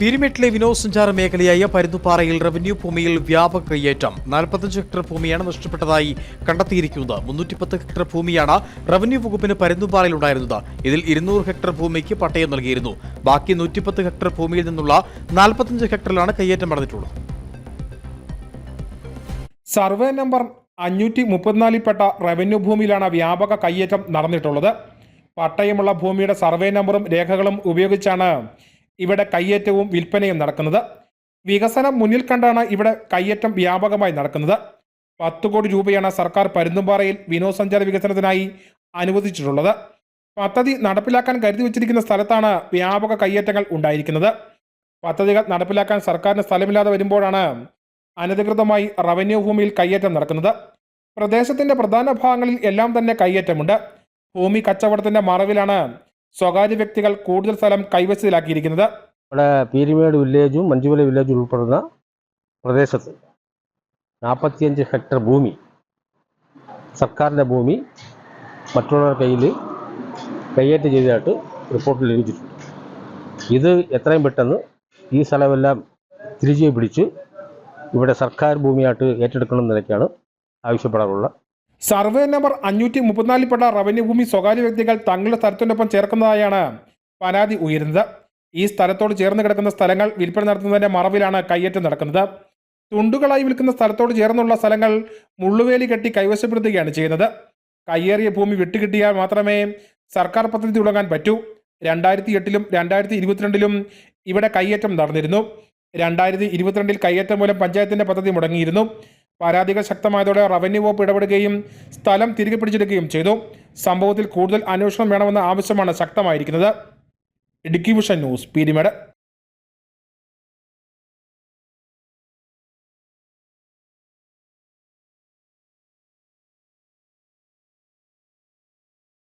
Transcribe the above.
പീരിമേട്ടിലെ വിനോദസഞ്ചാര മേഖലയായ പരുന്തുപാറയിൽ റവന്യൂ ഭൂമിയിൽ വ്യാപക കയ്യേറ്റം. നാൽപ്പത്തഞ്ച് ഹെക്ടർ ഭൂമിയാണ് നഷ്ടപ്പെട്ടതായി കണ്ടെത്തിയിരിക്കുന്നത്. മുന്നൂറ്റിപ്പത്ത് ഹെക്ടർ ഭൂമിയാണ് റവന്യൂ വകുപ്പിന് പരുന്തുപാറയിൽ ഉണ്ടായിരുന്നത്. ഇതിൽ ഇരുന്നൂറ് ഹെക്ടർ ഭൂമിക്ക് പട്ടയം നൽകിയിരുന്നു. ബാക്കി നൂറ്റിപ്പത്ത് ഹെക്ടർ ഭൂമിയിൽ നിന്നുള്ള നാൽപ്പത്തഞ്ച് ഹെക്ടറിലാണ് കയ്യേറ്റം നടന്നിട്ടുള്ളത്. സർവേ നമ്പർ അഞ്ഞൂറ്റി മുപ്പത്തിനാലിൽപ്പെട്ട റവന്യൂ ഭൂമിയിലാണ് വ്യാപക കയ്യേറ്റം നടന്നിട്ടുള്ളത്. പട്ടയമുള്ള ഭൂമിയുടെ സർവേ നമ്പറും രേഖകളും ഉപയോഗിച്ചാണ് ഇവിടെ കയ്യേറ്റവും വിൽപ്പനയും നടക്കുന്നത്. വികസനം മുന്നിൽ കണ്ടാണ് ഇവിടെ കയ്യേറ്റം വ്യാപകമായി നടക്കുന്നത്. പത്ത് കോടി രൂപയാണ് സർക്കാർ പരുന്തുംപാറയിൽ വിനോദസഞ്ചാര വികസനത്തിനായി അനുവദിച്ചിട്ടുള്ളത്. പദ്ധതി നടപ്പിലാക്കാൻ കരുതി വച്ചിരിക്കുന്ന സ്ഥലത്താണ് വ്യാപക കയ്യേറ്റങ്ങൾ ഉണ്ടായിരിക്കുന്നത്. പദ്ധതികൾ നടപ്പിലാക്കാൻ സർക്കാരിന് സ്ഥലമില്ലാതെ വരുമ്പോഴാണ് അനധികൃതമായി റവന്യൂ ഭൂമിയിൽ കയ്യേറ്റം നടക്കുന്നത്. പ്രദേശത്തിന്റെ പ്രധാന ഭാഗങ്ങളിൽ എല്ലാം തന്നെ കയ്യേറ്റമുണ്ട്. ഭൂമി കച്ചവടത്തിന്റെ മറവിലാണ് സ്വകാര്യ വ്യക്തികൾ കൂടുതൽ സ്ഥലം കൈവശത്തിലാക്കിയിരിക്കുന്നത് ഇവിടെ പീരിമേട് വില്ലേജും മഞ്ചുമല വില്ലേജും ഉൾപ്പെടുന്ന പ്രദേശത്ത് നാൽപ്പത്തിയഞ്ച് ഹെക്ടർ ഭൂമി സർക്കാരിന്റെ ഭൂമി മറ്റുള്ളവരുടെ കയ്യിൽ കയ്യേറ്റം ചെയ്തതായിട്ട് റിപ്പോർട്ടിൽ ലഭിച്ചിട്ടുണ്ട്. ഇത് എത്രയും പെട്ടെന്ന് ഈ സ്ഥലമെല്ലാം തിരിച്ചു പിടിച്ച് ഇവിടെ സർക്കാർ ഭൂമിയായിട്ട് ഏറ്റെടുക്കണം എന്ന നിലയ്ക്കാണ് സർവേ നമ്പർ അഞ്ഞൂറ്റി മുപ്പത്തിനാലിൽപ്പെട്ട റവന്യൂ ഭൂമി സ്വകാര്യ വ്യക്തികൾ തങ്ങളുടെ സ്ഥലത്തിനൊപ്പം ചേർക്കുന്നതായാണ് പരാതി ഉയരുന്നത്. ഈ സ്ഥലത്തോട് ചേർന്ന് കിടക്കുന്ന സ്ഥലങ്ങൾ വിൽപ്പന നടത്തുന്നതിന്റെ മറവിലാണ് കയ്യേറ്റം നടക്കുന്നത്. തുണ്ടുകളായി വിൽക്കുന്ന സ്ഥലത്തോട് ചേർന്നുള്ള സ്ഥലങ്ങൾ മുള്ളുവേലി കെട്ടി കൈവശപ്പെടുത്തുകയാണ് ചെയ്യുന്നത്. കയ്യേറിയ ഭൂമി വിട്ടുകിട്ടിയാൽ മാത്രമേ സർക്കാർ പദ്ധതി തുടങ്ങാൻ പറ്റൂ. രണ്ടായിരത്തി എട്ടിലും രണ്ടായിരത്തി ഇരുപത്തിരണ്ടിലും ഇവിടെ കയ്യേറ്റം നടന്നിരുന്നു. രണ്ടായിരത്തി ഇരുപത്തിരണ്ടിൽ കയ്യേറ്റം മൂലം പഞ്ചായത്തിന്റെ പദ്ധതി മുടങ്ങിയിരുന്നു. പരാതികൾ ശക്തമായതോടെ റവന്യൂ വകുപ്പ് ഇടപെടുകയും സ്ഥലം തിരികെ പിടിച്ചെടുക്കുകയും ചെയ്തു. സംഭവത്തിൽ കൂടുതൽ അന്വേഷണം വേണമെന്ന ആവശ്യമാണ് ശക്തമായിരിക്കുന്നത്. Idukki vision news Peermade.